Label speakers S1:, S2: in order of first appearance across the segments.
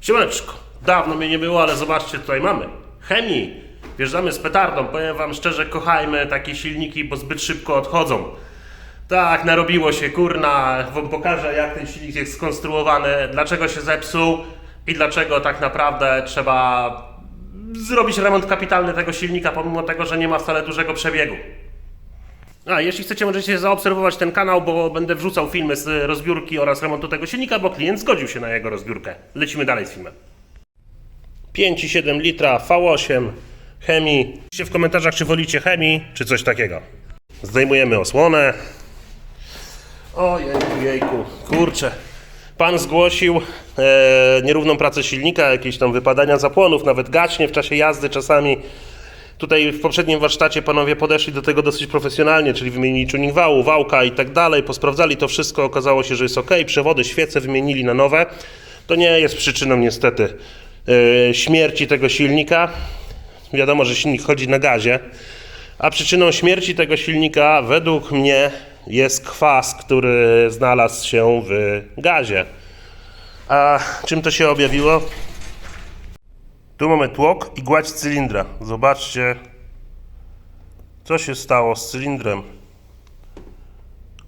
S1: Siemaneczko, dawno mnie nie było, ale zobaczcie, tutaj mamy. Chemii. Wjeżdżamy z petardą. Powiem wam szczerze, kochajmy takie silniki, bo zbyt szybko odchodzą. Tak, narobiło się, kurna. Wam pokażę, jak ten silnik jest skonstruowany, dlaczego się zepsuł i dlaczego tak naprawdę trzeba zrobić remont kapitalny tego silnika, pomimo tego, że nie ma wcale dużego przebiegu. A, jeśli chcecie, możecie zaobserwować ten kanał, bo będę wrzucał filmy z rozbiórki oraz remontu tego silnika, bo klient zgodził się na jego rozbiórkę. Lecimy dalej z filmem. 5,7 litra V8 chemii. Piszcie w komentarzach, czy wolicie chemii, czy coś takiego. Zdejmujemy osłonę. Ojejku, jejku, kurczę. Pan zgłosił e, nierówną pracę silnika, jakieś tam wypadania zapłonów, nawet gaśnie w czasie jazdy czasami. Tutaj w poprzednim warsztacie panowie podeszli do tego dosyć profesjonalnie, czyli wymienili tuning wału, wałka i tak dalej, posprawdzali to wszystko, okazało się, że jest ok, przewody, świece wymienili na nowe. To nie jest przyczyną niestety e, śmierci tego silnika. Wiadomo, że silnik chodzi na gazie, a przyczyną śmierci tego silnika według mnie jest kwas, który znalazł się w gazie. A czym to się objawiło? Tu mamy tłok i gładź cylindra. Zobaczcie, co się stało z cylindrem.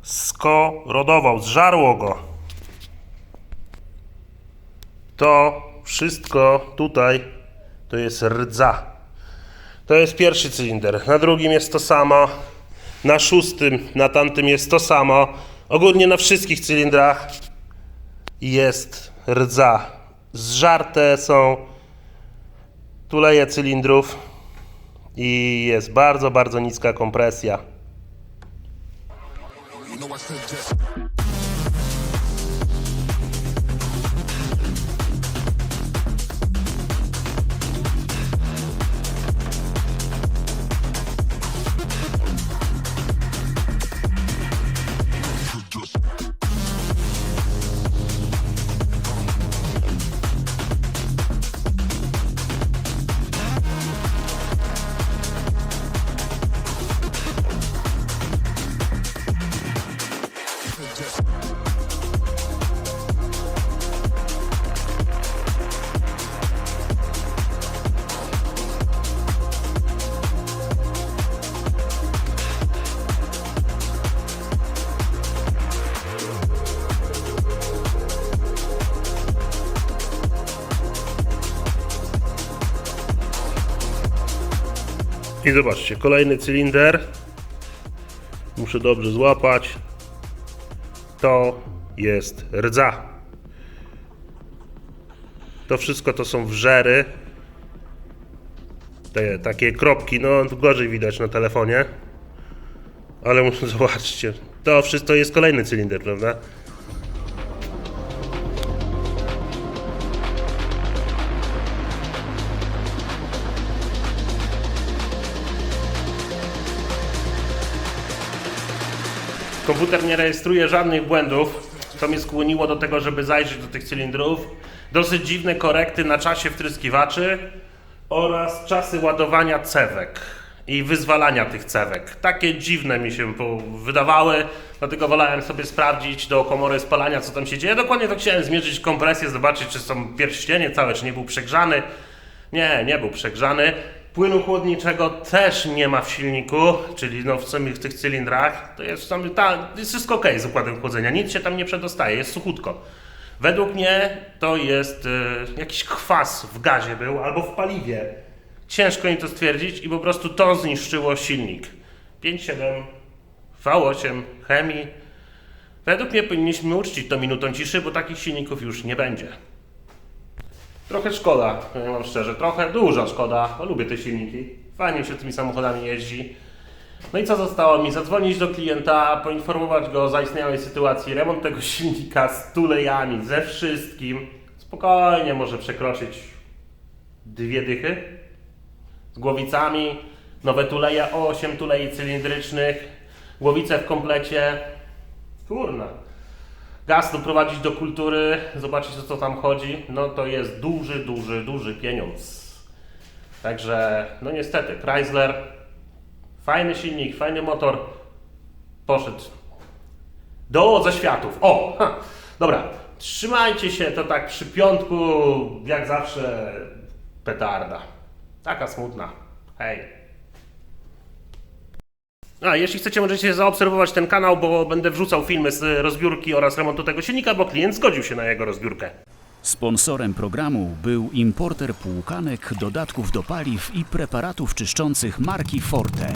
S1: Skorodował, zżarło go. To wszystko tutaj to jest rdza. To jest pierwszy cylinder. Na drugim jest to samo. Na szóstym, na tamtym jest to samo. Ogólnie na wszystkich cylindrach jest rdza. Zżarte są tuleje cylindrów i jest bardzo, bardzo niska kompresja. I zobaczcie, kolejny cylinder. Muszę dobrze złapać. To jest rdza. To wszystko to są wrzery. Te takie kropki, no gorzej widać na telefonie. Ale muszę zobaczcie. To wszystko jest kolejny cylinder, prawda? Komputer nie rejestruje żadnych błędów. To mnie skłoniło do tego, żeby zajrzeć do tych cylindrów. Dosyć dziwne korekty na czasie wtryskiwaczy oraz czasy ładowania cewek i wyzwalania tych cewek. Takie dziwne mi się wydawały, dlatego wolałem sobie sprawdzić do komory spalania, co tam się dzieje. Dokładnie to chciałem zmierzyć kompresję, zobaczyć, czy są pierścienie całe, czy nie był przegrzany. Nie, nie był przegrzany. Płynu chłodniczego też nie ma w silniku, czyli no w samych tych cylindrach. To jest, tam, ta, jest wszystko ok z układem chłodzenia, nic się tam nie przedostaje, jest suchutko. Według mnie to jest e, jakiś kwas w gazie był albo w paliwie. Ciężko mi to stwierdzić i po prostu to zniszczyło silnik. 5.7 V8 chemii. Według mnie powinniśmy uczcić to minutą ciszy, bo takich silników już nie będzie. Trochę szkoda, powiem wam szczerze, trochę duża szkoda, bo lubię te silniki. Fajnie się tymi samochodami jeździ. No i co zostało mi? Zadzwonić do klienta, poinformować go o zaistniałej sytuacji, remont tego silnika z tulejami, ze wszystkim. Spokojnie może przekroczyć dwie dychy. Z głowicami, nowe tuleje, 8 tulei cylindrycznych, głowice w komplecie. Kurna gaz doprowadzić do kultury, zobaczyć o co tam chodzi, no to jest duży, duży, duży pieniądz. Także, no niestety, Chrysler, fajny silnik, fajny motor, poszedł do zaświatów. O, ha, dobra, Trzymajcie się, to tak przy piątku, jak zawsze, petarda. Taka smutna. Hej. A, jeśli chcecie, możecie zaobserwować ten kanał, bo będę wrzucał filmy z rozbiórki oraz remontu tego silnika, bo klient zgodził się na jego rozbiórkę.
S2: Sponsorem programu był importer płukanek, dodatków do paliw i preparatów czyszczących marki Forte.